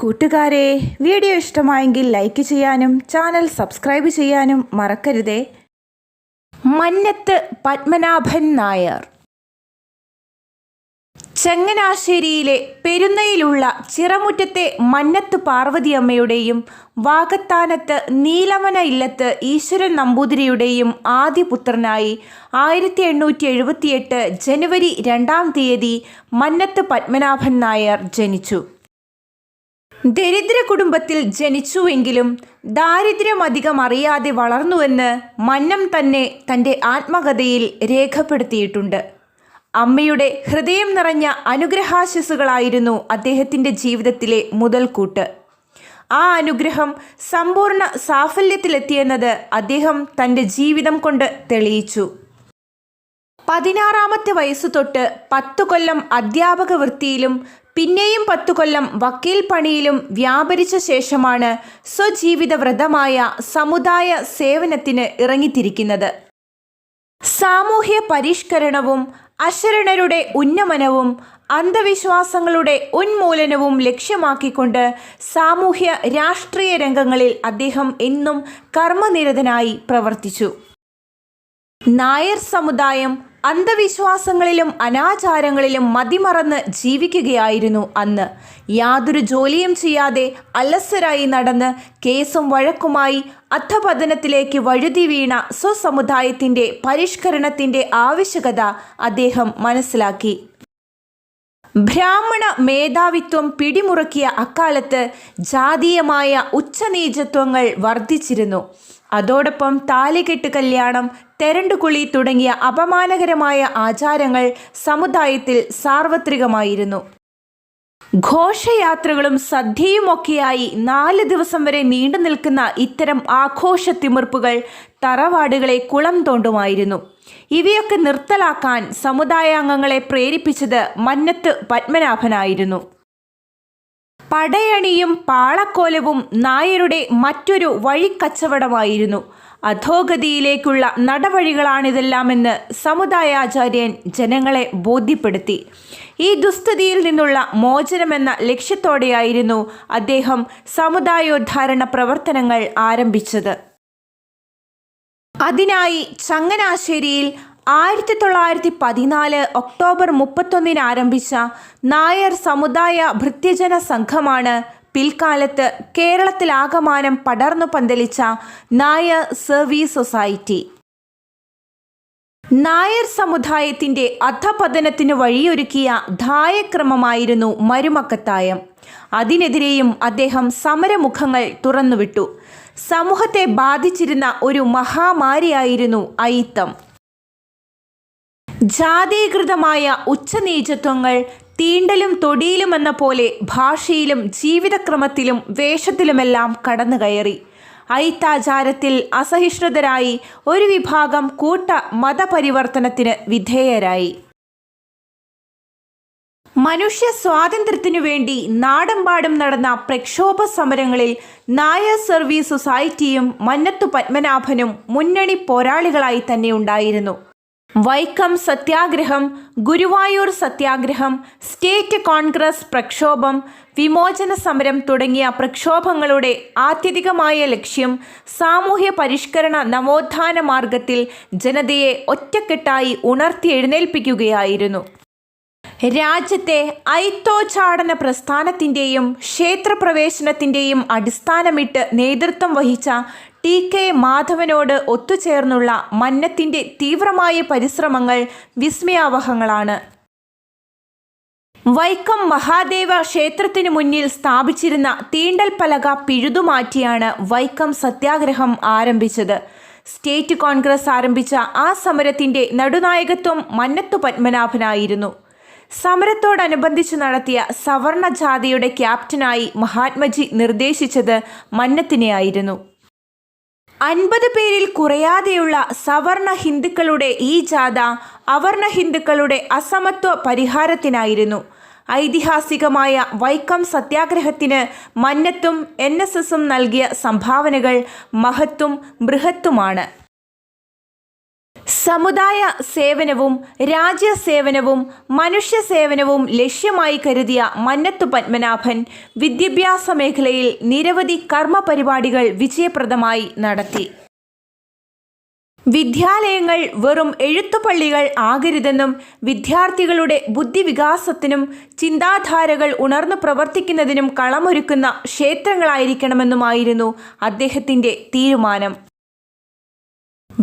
കൂട്ടുകാരെ വീഡിയോ ഇഷ്ടമായെങ്കിൽ ലൈക്ക് ചെയ്യാനും ചാനൽ സബ്സ്ക്രൈബ് ചെയ്യാനും മറക്കരുതേ. മന്നത്ത് പത്മനാഭൻ നായർ. ചങ്ങനാശ്ശേരിയിലെ പെരുന്നയിലുള്ള ചിറമുറ്റത്തെ മന്നത്ത് പാർവതിയമ്മയുടെയും വാകത്താനത്ത് നീലമന ഇല്ലത്ത് ഈശ്വരൻ നമ്പൂതിരിയുടെയും ആദ്യ പുത്രനായി ആയിരത്തി എണ്ണൂറ്റി എഴുപത്തിയെട്ട് ജനുവരി രണ്ടാം തീയതി മന്നത്ത് പത്മനാഭൻ നായർ ജനിച്ചു. ദരിദ്ര കുടുംബത്തിൽ ജനിച്ചുവെങ്കിലും ദാരിദ്ര്യം അധികം അറിയാതെ വളർന്നുവെന്ന് മന്നം തന്നെ തന്റെ ആത്മകഥയിൽ രേഖപ്പെടുത്തിയിട്ടുണ്ട്. അമ്മയുടെ ഹൃദയം നിറഞ്ഞ അനുഗ്രഹാശിസുകളായിരുന്നു അദ്ദേഹത്തിന്റെ ജീവിതത്തിലെ മുതൽക്കൂട്ട്. ആ അനുഗ്രഹം സമ്പൂർണ സാഫല്യത്തിലെത്തിയെന്നത് അദ്ദേഹം തന്റെ ജീവിതം കൊണ്ട് തെളിയിച്ചു. പതിനാറാമത്തെ വയസ്സു തൊട്ട് പത്തു കൊല്ലം അധ്യാപക വൃത്തിയിലും പിന്നെയും പത്തു കൊല്ലം വക്കീൽ പണിയിലും വ്യാപരിച്ച ശേഷമാണ് സ്വജീവിത വ്രതമായ സമുദായ സേവനത്തിന് ഇറങ്ങിത്തിരിക്കുന്നത്. സാമൂഹ്യ പരിഷ്കരണവും അശരണരുടെ ഉന്നമനവും അന്ധവിശ്വാസങ്ങളുടെ ഉന്മൂലനവും ലക്ഷ്യമാക്കിക്കൊണ്ട് സാമൂഹ്യ രാഷ്ട്രീയ രംഗങ്ങളിൽ അദ്ദേഹം എന്നും കർമ്മനിരതനായി പ്രവർത്തിച്ചു. നായർ സമുദായം അന്ധവിശ്വാസങ്ങളിലും അനാചാരങ്ങളിലും മതിമറന്ന് ജീവിക്കുകയായിരുന്നു അന്ന്. യാതൊരു ജോലിയും ചെയ്യാതെ അലസരായി നടന്ന് കേസും വഴക്കുമായി അധപതനത്തിലേക്ക് വഴുതി വീണ സ്വസമുദായത്തിന്റെ പരിഷ്കരണത്തിന്റെ ആവശ്യകത അദ്ദേഹം മനസ്സിലാക്കി. ബ്രാഹ്മണ മേധാവിത്വം പിടിമുറുക്കിയ അക്കാലത്ത് ജാതീയമായ ഉച്ചനീചത്വങ്ങൾ വർദ്ധിച്ചിരുന്നു. അതോടൊപ്പം താലികെട്ട് കല്യാണം തെരണ്ടുകുളി തുടങ്ങിയ അപമാനകരമായ ആചാരങ്ങൾ സമുദായത്തിൽ സാർവത്രികമായിരുന്നു. ഘോഷയാത്രകളും സദ്യയുമൊക്കെയായി നാല് ദിവസം വരെ നീണ്ടു നിൽക്കുന്ന ഇത്തരം ആഘോഷ തിമിർപ്പുകൾ തറവാടുകളെ കുളം തോണ്ടുമായിരുന്നു. ഇവയൊക്കെ നിർത്തലാക്കാൻ സമുദായാംഗങ്ങളെ പ്രേരിപ്പിച്ചത് മന്നത്ത് പത്മനാഭനായിരുന്നു. പടയണിയും പാളക്കോലവും നായരുടെ മറ്റൊരു വഴിക്കച്ചവടമായിരുന്നു. അധോഗതിയിലേക്കുള്ള നടവഴികളാണിതെല്ലാമെന്ന് സമുദായാചാര്യൻ ജനങ്ങളെ ബോധ്യപ്പെടുത്തി. ഈ ദുസ്ഥിതിയിൽ നിന്നുള്ള മോചനമെന്ന ലക്ഷ്യത്തോടെയായിരുന്നു അദ്ദേഹം സമുദായോദ്ധാരണ പ്രവർത്തനങ്ങൾ ആരംഭിച്ചത്. അതിനായി ചങ്ങനാശ്ശേരിയിൽ ആയിരത്തി തൊള്ളായിരത്തി പതിനാല് ഒക്ടോബർ മുപ്പത്തൊന്നിന് ആരംഭിച്ച നായർ സമുദായ ഭൃത്യജന സംഘമാണ് പിൽക്കാലത്ത് കേരളത്തിലാകമാനം പടർന്നു പന്തലിച്ച നായർ സർവീസ് സൊസൈറ്റി. നായർ സമുദായത്തിന്റെ അധപതനത്തിന് വഴിയൊരുക്കിയ ധായക്രമമായിരുന്നു മരുമക്കത്തായം. അതിനെതിരെയും അദ്ദേഹം സമരമുഖങ്ങൾ തുറന്നുവിട്ടു. സമൂഹത്തെ ബാധിച്ചിരുന്ന ഒരു മഹാമാരിയായിരുന്നു അയിത്തം. ജാതീകൃതമായ ഉച്ചനീചത്വങ്ങൾ തീണ്ടലും തൊടിയിലും എന്ന പോലെ ഭാഷയിലും ജീവിതക്രമത്തിലും വേഷത്തിലുമെല്ലാം കടന്നുകയറി. ഐത്താചാരത്തിൽ അസഹിഷ്ണുതരായി ഒരു വിഭാഗം കൂട്ട മതപരിവർത്തനത്തിന് വിധേയരായി. മനുഷ്യ സ്വാതന്ത്ര്യത്തിനു വേണ്ടി നാടമ്പാടും നടന്ന പ്രക്ഷോഭ സമരങ്ങളിൽ നായർ സർവീസ് സൊസൈറ്റിയും മന്നത്തു പത്മനാഭനും മുന്നണി പോരാളികളായി തന്നെ ഉണ്ടായിരുന്നു. വൈക്കം സത്യാഗ്രഹം ഗുരുവായൂർ സത്യാഗ്രഹം സ്റ്റേറ്റ് കോൺഗ്രസ് പ്രക്ഷോഭം വിമോചന സമരം തുടങ്ങിയ പ്രക്ഷോഭങ്ങളുടെ ആത്യധികമായ ലക്ഷ്യം സാമൂഹ്യ പരിഷ്കരണ നവോത്ഥാന മാർഗത്തിൽ ജനതയെ ഒറ്റക്കെട്ടായി ഉണർത്തി എഴുന്നേൽപ്പിക്കുകയായിരുന്നു രാജ്യത്തെ ഐത്തോച്ചാടന പ്രസ്ഥാനത്തിന്റെയും ക്ഷേത്രപ്രവേശനത്തിന്റെയും അടിസ്ഥാനമിട്ട് നേതൃത്വം വഹിച്ച ടി കെ മാധവനോട് ഒത്തുചേർന്നുള്ള മന്നത്തിന്റെ തീവ്രമായ പരിശ്രമങ്ങൾ വിസ്മയാവഹങ്ങളാണ്. വൈക്കം മഹാദേവ ക്ഷേത്രത്തിനു മുന്നിൽ സ്ഥാപിച്ചിരുന്ന തീണ്ടൽ പലക പിഴുതുമാറ്റിയാണ് വൈക്കം സത്യാഗ്രഹം ആരംഭിച്ചത്. സ്റ്റേറ്റ് കോൺഗ്രസ് ആരംഭിച്ച ആ സമരത്തിന്റെ നടുനായകത്വം മന്നത്തു പത്മനാഭനായിരുന്നു. സമരത്തോടനുബന്ധിച്ച് നടത്തിയ സവർണ ജാതിയുടെ ക്യാപ്റ്റനായി മഹാത്മജി നിർദ്ദേശിച്ചത് മന്നത്തിനെയായിരുന്നു. അൻപത് പേരിൽ കുറയാതെയുള്ള സവർണ ഹിന്ദുക്കളുടെ ഈ ജാഥ അവർണ ഹിന്ദുക്കളുടെ അസമത്വ പരിഹാരത്തിനായിരുന്നു. ഐതിഹാസികമായ വൈക്കം സത്യാഗ്രഹത്തിന് മന്നത്തും എൻ എസ് എസും നൽകിയ സംഭാവനകൾ മഹത്തും ബൃഹത്തുമാണ്. സമുദായ സേവനവും രാജ്യ സേവനവും മനുഷ്യ സേവനവും ലക്ഷ്യമായി കരുതിയ മന്നത്തു പത്മനാഭൻ വിദ്യാഭ്യാസ മേഖലയിൽ നിരവധി കർമ്മ പരിപാടികൾ വിജയപ്രദമായി നടത്തി. വിദ്യാലയങ്ങൾ വെറും എഴുത്തുപള്ളികൾ ആകരുതെന്നും വിദ്യാർത്ഥികളുടെ ബുദ്ധിവികാസത്തിനും ചിന്താധാരകൾ ഉണർന്നു പ്രവർത്തിക്കുന്നതിനും കളമൊരുക്കുന്ന ക്ഷേത്രങ്ങളായിരിക്കണമെന്നുമായിരുന്നു അദ്ദേഹത്തിന്റെ തീരുമാനം.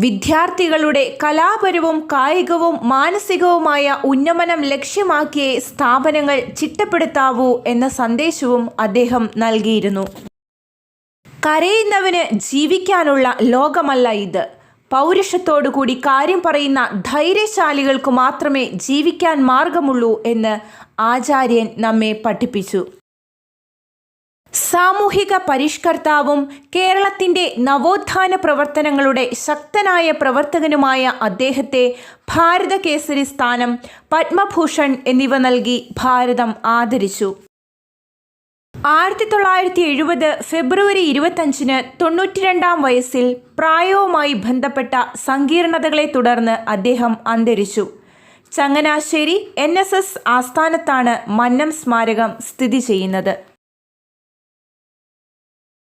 വിദ്യാർത്ഥികളുടെ കലാപരവും കായികവും മാനസികവുമായ ഉന്നമനം ലക്ഷ്യമാക്കിയേ സ്ഥാപനങ്ങൾ ചിട്ടപ്പെടുത്താവൂ എന്ന സന്ദേശവും അദ്ദേഹം നൽകിയിരുന്നു. കരയുന്നവന് ജീവിക്കാനുള്ള ലോകമല്ല ഇത്. പൗരുഷത്തോടുകൂടി കാര്യം പറയുന്ന ധൈര്യശാലികൾക്ക് മാത്രമേ ജീവിക്കാൻ മാർഗമുള്ളൂ എന്ന് ആചാര്യൻ നമ്മെ പഠിപ്പിച്ചു. സാമൂഹിക പരിഷ്കർത്താവും കേരളത്തിന്റെ നവോത്ഥാന പ്രവർത്തനങ്ങളുടെ ശക്തനായ പ്രവർത്തകനുമായ അദ്ദേഹത്തെ ഭാരത കേസരി സ്ഥാനം പത്മഭൂഷൺ എന്നിവ നൽകി ഭാരതം ആദരിച്ചു. ആയിരത്തി തൊള്ളായിരത്തി എഴുപത് ഫെബ്രുവരി ഇരുപത്തഞ്ചിന് തൊണ്ണൂറ്റിരണ്ടാം വയസ്സിൽ പ്രായവുമായി ബന്ധപ്പെട്ട സങ്കീർണതകളെ തുടർന്ന് അദ്ദേഹം അന്തരിച്ചു. ചങ്ങനാശ്ശേരി എൻ ആസ്ഥാനത്താണ് മന്നം സ്മാരകം സ്ഥിതി ചെയ്യുന്നത്.